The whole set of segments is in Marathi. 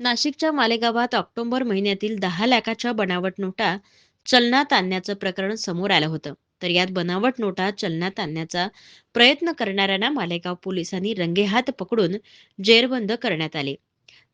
नाशिकच्या मालेगावात ऑक्टोबर महिन्यातील दहा लाखाच्या बनावट नोटा चलनात आणण्याचं प्रकरण समोर आलं होतं. तर यात बनावट नोटा चलनात आणण्याचा प्रयत्न करणाऱ्यांना मालेगाव पोलिसांनी रंगेहात पकडून जेरबंद करण्यात आले.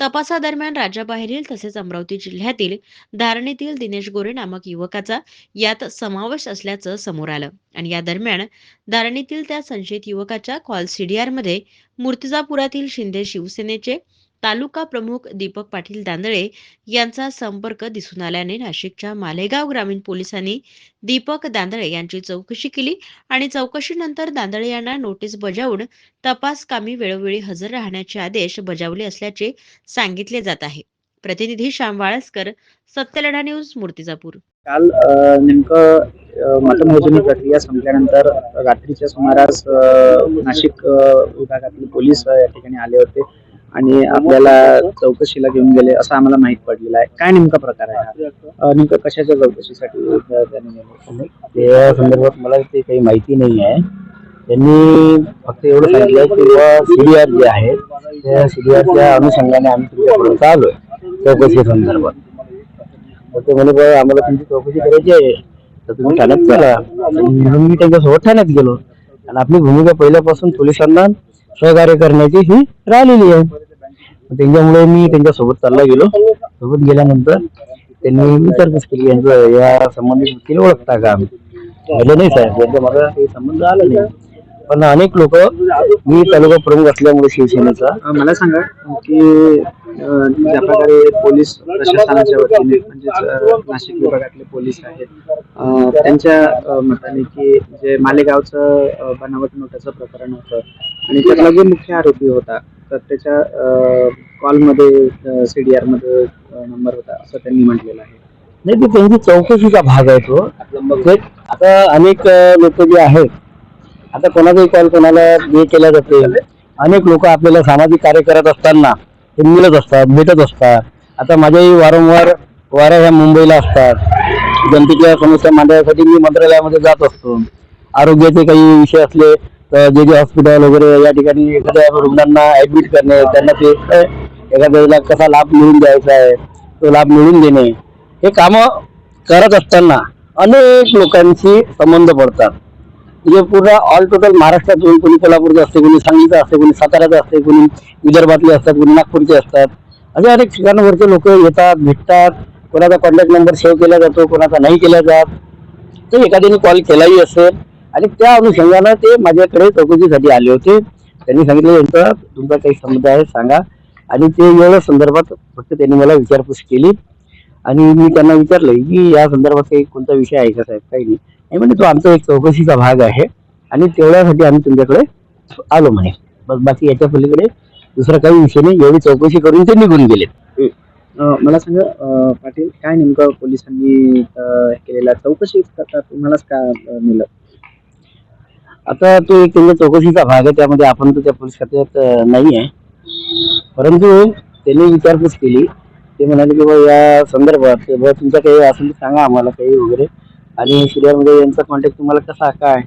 तपासादरम्यान राज्याबाहेरील तसेच अमरावती जिल्ह्यातील धारणीतील दिनेश गोरे नामक युवकाचा यात समावेश असल्याचं समोर आलं. आणि या दरम्यान धारणीतील त्या संशयित युवकाच्या कॉल सीडीआरमध्ये मूर्तिजापुरातील शिंदे शिवसेनेचे तालुका प्रमुख दीपक पाटील दांदळे यांचा संपर्क दिसून आल्याने नाशिकच्या मालेगाव ग्रामीण पोलिसांनी दीपक दांदळे यांची चौकशी केली आणि चौकशीनंतर दांदळे यांना नोटीस बजावून तपास कामी वेळोवेळी हजर राहण्याचे आदेश बजावले असल्याचे सांगितले जात आहे. प्रतिनिधी श्याम वाळसकर सत्यलढा न्यूज मूर्तिजापूर. काल नेमकं मतमोजणी प्रक्रिया संपल्यानंतर रात्रीच्या सुमारास नाशिक विभागातील पोलीस या ठिकाणी आले होते. आणि आपल्याला चौकशीला घेऊन गेले असं आम्हाला माहीत पडलेलं आहे. काय नेमका प्रकार आहे हा? नेमकं कशाच्या चौकशीसाठी त्यांनी? त्या संदर्भात मला ते काही माहिती नाही आहे. त्यांनी फक्त एवढं सांगितलं की बुवा सीडीआर जे आहे त्या सीडीआरच्या अनुषंगाने आम्ही तुमच्यापर्यंत आलोय चौकशी संदर्भात. तर ते म्हणे बा आम्हाला तुमची चौकशी करायची आहे. तर तुम्ही ठाण्यात चला म्हणून मी त्यांच्यासोबत ठाण्यात गेलो. आणि आपली भूमिका पहिल्यापासून पोलिसांना सहकार्य करण्याची ही राहिलेली आहे. त्यांच्यामुळे मी त्यांच्यासोबत चालला गेलो. सोबत गेल्यानंतर त्यांनी विचारपूस केली यांचं या संबंधित व्यक्तीला ओळखता का म्हटलं नाही साहेब यांचा माझा काही संबंध आला नाही. पण अनेक लोक मी तालुका प्रमुख असल्यामुळे शिवसेनेचा मला सांगा की ज्या प्रकारे पोलीस प्रशासनाच्या वतीने म्हणजेच नाशिक विभागातले पोलीस आहेत त्यांच्या मताने की जे मालेगावचं बनावट नोटाचं प्रकरण होतं आणि त्यातला जो मुख्य आरोपी होता तर त्याच्या कॉलमध्ये सीडीआरमध्ये नंबर होता असं त्यांनी म्हटलेलं आहे. नाही ते त्यांची चौकशीचा भाग आहे तो. आता अनेक लोक जे आहेत आता कोणाचाही कॉल कोणाला हे केल्या जाते. अनेक लोक आपल्याला सामाजिक कार्य करत असताना ते मिळत असतात भेटत असतात. आता माझ्याही वारंवार वाऱ्या ह्या मुंबईला असतात. जनतेच्या समस्या मांडण्यासाठी मी मंत्रालयामध्ये जात असतो. आरोग्याचे काही विषय असले तर जे जे हॉस्पिटल वगैरे या ठिकाणी एखाद्या रुग्णांना ऍडमिट करणे त्यांना ते एखाद्याला कसा लाभ मिळवून द्यायचा आहे तो लाभ मिळवून देणे. हे कामं करत असताना अनेक लोकांशी संबंध पडतात. म्हणजे पूर्ण ऑल टोटल महाराष्ट्रात येऊन कोणी कोल्हापूरचं असते कोणी सांगलीचं असते कोणी साताऱ्याचं असते कोणी विदर्भातले असतात कोणी नागपूरचे असतात. असे अनेक ठिकाणावरचे लोक येतात भेटतात. कोणाचा कॉन्टॅक्ट नंबर सेव्ह केला जातो कोणाचा नाही केला जात. तर एखाद्याने कॉल केलाही असेल. आणि त्या अनुषंगानं ते माझ्याकडे चौकशीसाठी आले होते. त्यांनी सांगितलं यांचा तुमचा काही संबंध आहे सांगा. आणि ते एवढ्या संदर्भात फक्त त्यांनी मला विचारपूस केली. आणि मी त्यांना विचारलं की या संदर्भात काही कोणता विषय आहे का साहेब? काही नाही. म्हणजे तो आमचा एक चौकशीचा भाग आहे. आणि तेवढ्यासाठी आम्ही तुमच्याकडे आलो म्हणे. बस बाकी याच्या पलीकडे दुसरा काही विषय नाही. एवढी चौकशी करून ते निघून गेले. मला सांगा पाटील काय नेमकं पोलिसांनी केलेला चौकशी करता तुम्हालाच का नेलं? आता तो एक त्यांच्या चौकशीचा भाग आहे. त्यामध्ये आपण तर त्या पोलीस खात्यात नाही आहे. परंतु त्यांनी विचारपूस केली. ते म्हणाले की बा या संदर्भात की बा तुमचं काही असेल तर सांगा आम्हाला काही वगैरे. आणि सिरियलमध्ये यांचा कॉन्टॅक्ट तुम्हाला कसा काय?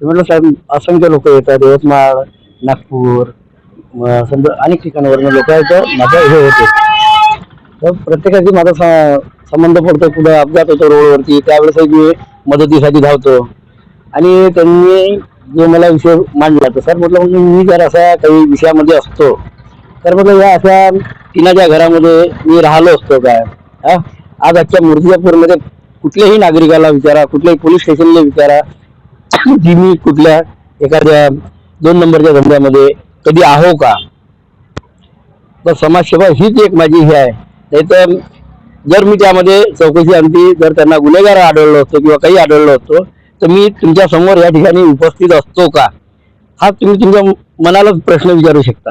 म्हटलं साहेब असंख्य लोक येतात यवतमाळ नागपूर समजा अनेक ठिकाणावरून लोक येतात माझ्या हे होते. तर प्रत्येकाची माझा स- संबंध पडतो कुठं अपघात होतो रोडवरती त्यावेळेस मी मदतीसाठी धावतो. आणि त्यांनी जो मला विषय मांडला तर सर म्हटलं म्हणजे मी जर असा काही विषयामध्ये असतो तर म्हटलं या अशा टिनाच्या घरामध्ये मी राहिलो असतो काय? हा? आज आजच्या मूर्तिजापूरमध्ये कुठल्याही नागरिकाला विचारा कुठल्याही पोलीस स्टेशनला विचारा. की मी कुठल्या एखाद्या दोन नंबरच्या धंद्यामध्ये कधी आहो का? तर समाजसेवा हीच एक माझी हे आहे. नाही तर जर मी त्यामध्ये चौकशी आणखी जर त्यांना गुन्हेगार आढळलो असतो किंवा काही आढळलो असतो तर मी तुमच्यासमोर या ठिकाणी उपस्थित असतो का? हा तुम्ही तुमच्या मनाला प्रश्न विचारू शकता.